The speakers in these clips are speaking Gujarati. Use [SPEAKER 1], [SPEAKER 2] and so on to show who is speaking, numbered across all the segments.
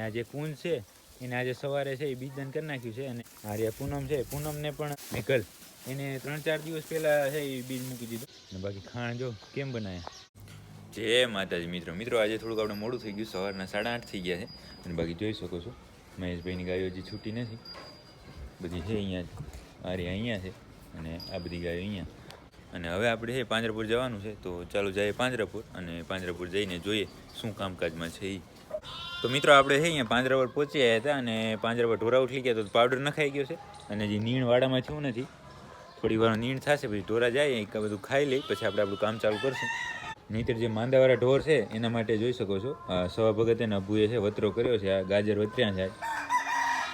[SPEAKER 1] આ જે કુંજ છે, એને આજે સવારે છે એ બીજદાન કરી નાખ્યું છે અને આ પૂનમ છે પૂનમને પણ મેઘલ એને ત્રણ ચાર દિવસ પહેલા છે એ બીજ મૂકી દીધું. અને બાકી ખાણ જો કેમ બનાવ્યા જય માતાજી, મિત્રો. મિત્રો, આજે થોડુંક આપણે મોડું થઈ ગયું, સવારના સાડા આઠ થઈ ગયા છે. અને બાકી જોઈ શકો છો, મહેશભાઈની ગાયો હજી છૂટી નથી. બધી છે અહીંયા જ. અહીંયા છે અને આ બધી ગાયો અહીંયા. અને હવે આપણે છે પાંજરાપુર જવાનું છે, તો ચાલો જઈએ પાંજરાપુર અને પાંજરાપુર જઈને જોઈએ શું કામકાજમાં છે એ તો મિત્રો આપણે છે અહીંયા પાંજરાવર પહોંચ્યા હતા અને પાંજરાવર ઢોરા ઉઠી ગયા તો પાવડર નખાઈ ગયો છે અને જે નીણ વાડામાં થયું નથી. થોડી વાર નીણ થશે, પછી ઢોરા જાય, એક બધું ખાઈ લઈ પછી આપણે આપણું કામ ચાલુ કરશું. નહીંતર જે માંદાવાળા ઢોર છે, એના માટે જોઈ શકો છો સવા ભગત એના અભુએ છે વતરો કર્યો છે, આ ગાજર વતર્યા છે.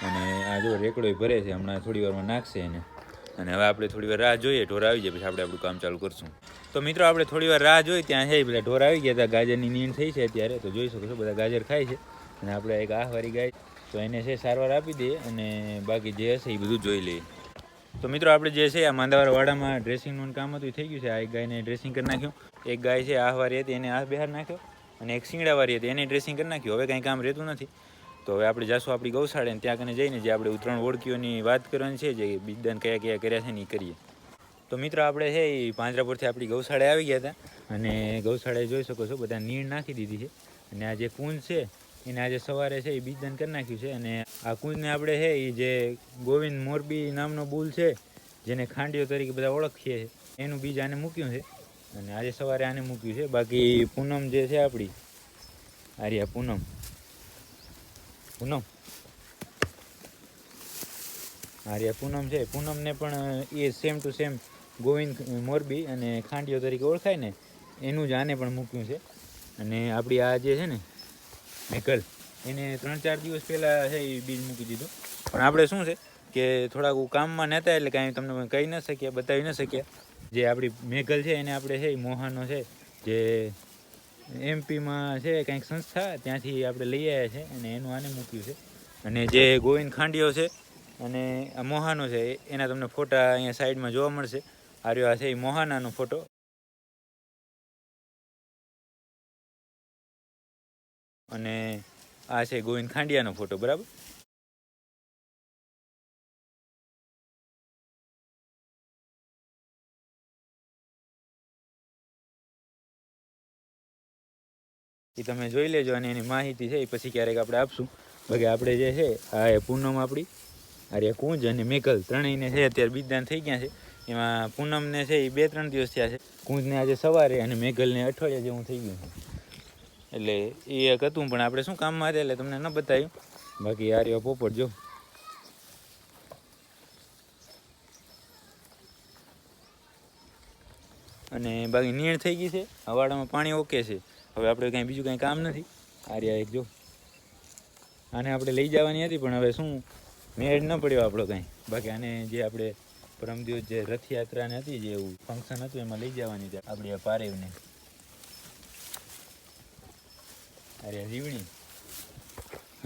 [SPEAKER 1] અને આ જો રેકડો ભરે છે, હમણાં થોડી વારમાં નાખશે એને. અને હવે આપણે થોડી વાર રાહ જોઈએ, ઢોર આવી જાય, પછી આપણે આપણું કામ ચાલુ કરશું. તો મિત્રો, આપણે થોડી વાર રાહ જોઈ, ત્યાં છે પેલા ઢોર આવી ગયા હતા, ગાજરની નીંદ થઈ છે અત્યારે, તો જોઈ શકો છો, બધા ગાજર ખાય છે. અને આપણે એક આહવારી ગાય, તો એને છે સારવાર આપી દઈએ અને બાકી જે હશે એ બધું જોઈ લઈએ તો મિત્રો, આપણે જે છે આ માંદાવાર વાડામાં ડ્રેસિંગનું કામ હતું થઈ ગયું છે. આ એક ગાયને ડ્રેસિંગ કરી નાખ્યું. એક ગાય છે આહવારી હતી, એને આ બહાર નાખ્યો અને એક શિંગડાવાળી હતી, એને ડ્રેસિંગ કરી નાખ્યું. હવે કાંઈ કામ રહેતું નથી. તો હવે આપણે જાશું આપણી ગૌશાળે ત્યાં કને જઈને જે આપણે ઉત્તરાયણ ઓળખીઓની વાત કરવાની છે, જે બીજદાન કયા કયા કર્યા છે ને એ કરીએ. તો મિત્રો, આપણે છે એ પાંજરાપુરથી આપણી ગૌશાળા આવી ગયા હતા. અને ગૌશાળાએ જોઈ શકો છો, બધા નીણ નાખી દીધી છે. અને આ જે કુંજ છે એને આજે સવારે છે એ બીજદાન કરી નાખ્યું છે અને આ કુંજને આપણે છે એ જે ગોવિંદ મોરબી નામનો બુલ છે, જેને ખાંડીઓ તરીકે બધા ઓળખીએ છીએ એનું બીજ આને મૂક્યું છે અને આજે સવારે આને મૂક્યું છે. બાકી પૂનમ જે છે આપણી આર્યા પૂનમ. પૂનમ. આર્યા પૂનમ છે. પૂનમને પણ એ same to same Govind Morbi અને ખાંડીઓ તરીકે ઓળખાય ને, એનું જ આને પણ મૂક્યું છે. અને આપણી આ જે છે ને મેકલ એને ત્રણ ચાર દિવસ પહેલાં છે એ બીજ મૂકી દીધું. પણ આપણે શું છે કે થોડાક કામમાં નહોતા એટલે કાંઈ તમને કહી ન શક્યા, બતાવી ન શક્યા. જે આપણી મેઘલ છે એને આપણે છે મોહાનો છે, જે એમપીમાં છે કંઈક સંસ્થા, ત્યાંથી આપણે લઈ આવ્યા છે અને એનું આને મૂક્યું છે. અને જે ગોવિંદ ખાંડિયો છે અને મોહાનો છે, એના તમને ફોટા અહીંયા સાઈડમાં જોવા મળશે. આ રહ્યો આ છે એ મોહાનાનો ફોટો. અને આ છે ગોવિંદ ખાંડિયાનો ફોટો બરાબર? એ તમે જોઈ લેજો અને એની માહિતી છે, એ પછી ક્યારેક આપણે આપશું. બાકી આપણે જે છે, આ એ પૂનમ આપણી અરે કુંજ અને મેઘલ, ત્રણેયને છે અત્યારે બીજદાન થઈ ગયા છે. એમાં પૂનમને છે એ બે ત્રણ દિવસ થયા છે. કુંજને આજે સવારે અને મેઘલને અઠવાડિયા જેવું થઈ ગયું છે. એટલે એ એક હતું, પણ આપણે શું કામમાં હતા એટલે તમને ન બતાવ્યું બાકી આ રહ્યો પોપટ, જો. અને બાકી નીણ થઈ ગઈ છે, હવાડામાં પાણી ઓકે છે. હવે આપણે કાંઈ બીજું કાંઈ કામ નથી. આ રહ્યા એક, જો. આને આપણે લઈ જવાની હતી, પણ હવે શું? મેળ ન પડ્યો આપણો કાંઈ. બાકી આને જે આપણે પરમ દિવસ જે રથયાત્રાને હતી, જે એવું ફંક્શન હતું, એમાં લઈ જવાની હતી. આપણી આ પારેવને. અરે રીવણી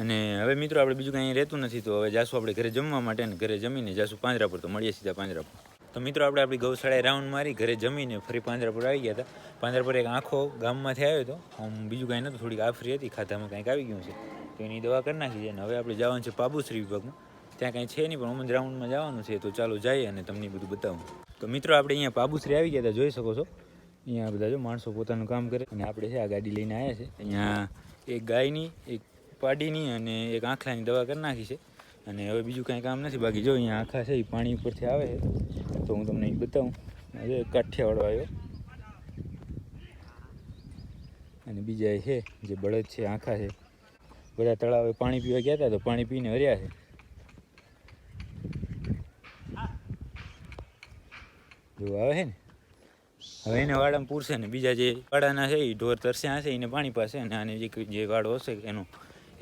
[SPEAKER 1] અને હવે મિત્રો આપણે બીજું કાંઈ રહેતું નથી, તો હવે જાશું આપણે ઘરે જમવા માટે અને ઘરે જમીને જાશું પાંજરાપુર. તો મળીએ સીધા પાંજરા પર તો મિત્રો આપણે આપણી ગૌશાળાએ રાઉન્ડ મારી, ઘરે જમીને ફરી પાંજરાપુર આવી ગયા હતા. પાંજરા પર એક આખો ગામમાંથી આવ્યો હતો. આમ બીજું કાંઈ નહોતું થોડીક આફરી હતી, ખાધામાં કાંઈક આવી ગયું છે. તો એની દવા કરી નાખી છે અને હવે આપણે જવાનું છે પાબુશ્રી વિભાગમાં. ત્યાં કાંઈ છે નહીં, પણ અમુક રાઉન્ડમાં જવાનું છે, તો ચાલો જઈએ અને તમને બધું બતાવું. તો મિત્રો આપણે અહીંયા પાબુશ્રી આવી ગયા હતા, જોઈ શકો છો. અહીંયા બધા જો માણસો પોતાનું કામ કરે. અને આપણે છે આ ગાડી લઈને આવ્યા છે. અહીંયા એક ગાયની, એક પાડીની અને એક આંખલાની દવા કરી નાખી છે. અને હવે બીજું કાંઈ કામ નથી. બાકી જો અહીંયા આંખા છે, એ પાણી ઉપરથી આવે છે. તો હું તમને એ બતાવું. હવે કાઠિયાવાડો આવ્યો. અને બીજા છે, જે બળદ છે, આંખા છે. બધા તળાવે પાણી પીવા ગયા હતા, તો પાણી પીને હર્યા છે. જો આવે છે ને? હવે એને વાડામાં પૂરશે ને. બીજા જે વાડાના છે એ ઢોર તરસ્યા હશે, એને પાણી પાસે અને આને જે જે વાડો હશે એનો,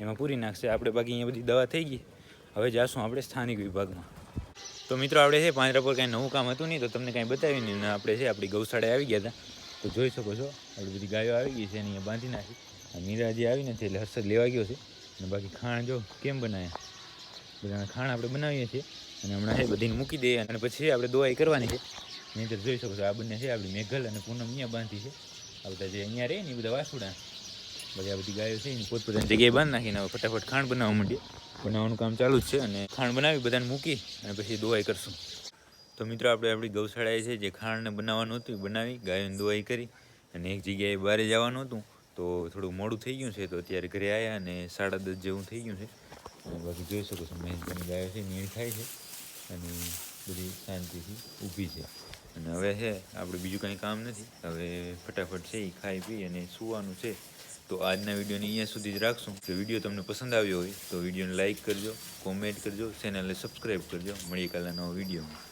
[SPEAKER 1] એમાં પૂરી નાખશે. આપણે બાકી અહીંયા બધી દવા થઈ ગઈ. હવે જાશું આપણે સ્થાનિક વિભાગમાં. તો મિત્રો, આપણે છે પાંજરા પર કાંઈ નવું કામ હતું નહીં, તો તમને કાંઈ બતાવી નહીં. આપણે છે આપણી ગૌશાળાએ આવી ગયા હતા. તો જોઈ શકો છો, આપણી બધી ગાયો આવી ગઈ છે અને અહીંયા બાંધી નાખી. આ મીરા જે આવી નથી એટલે હર્ષદ લેવા ગયો છે. અને બાકી ખાણ જો કેમ બનાવ્યા બધાના ખાણ આપણે બનાવીએ છીએ. અને હમણાં છે બધીને મૂકી દઈએ. અને પછી આપણે દવાઈ કરવાની છે. નહીંતર જોઈ શકો છો આ બંને છે આપણી મેઘલ અને પૂનમ અહીંયા બાંધી છે. આ બધા જે અહીંયા રહે ને એ બધા વાસુડા. બધી આ બધી ગાયો છે એની પોતપોતાની જગ્યાએ બાંધ નાખીને હવે ફટાફટ ખાંડ બનાવવા માંડીએ. બનાવવાનું કામ ચાલુ જ છે અને ખાંડ બનાવી બધાને મૂકી અને પછી દોવાઈ કરશું. તો મિત્રો આપણે આપણી ગૌશાળાએ છે જે ખાંડને બનાવવાનું હતું એ બનાવી ગાયોની દોવાઈ કરી અને એક જગ્યાએ બહાર જવાનું હતું. તો થોડું મોડું થઈ ગયું છે તો અત્યારે ઘરે આવ્યા અને સાડા દસ જેવું થઈ ગયું છે. અને બાકી જોઈ શકો છો મહેશભાઈની ગાયો છે નીણ ખાય છે અને બધી શાંતિથી ઊભી છે. અને હવે છે આપણે બીજું કંઈ કામ નથી. હવે ફટાફટ છે એ ખાઈ પી અને સૂવાનું છે. તો આજના વિડીયોને અહીંયા સુધી જ રાખશું. જો વીડિયો તમને પસંદ આવ્યો હોય તો વિડીયોને લાઇક કરજો, કોમેન્ટ કરજો, ચેનલને સબસ્ક્રાઈબ કરજો. મળીએ કાલના નવો વિડીયોમાં.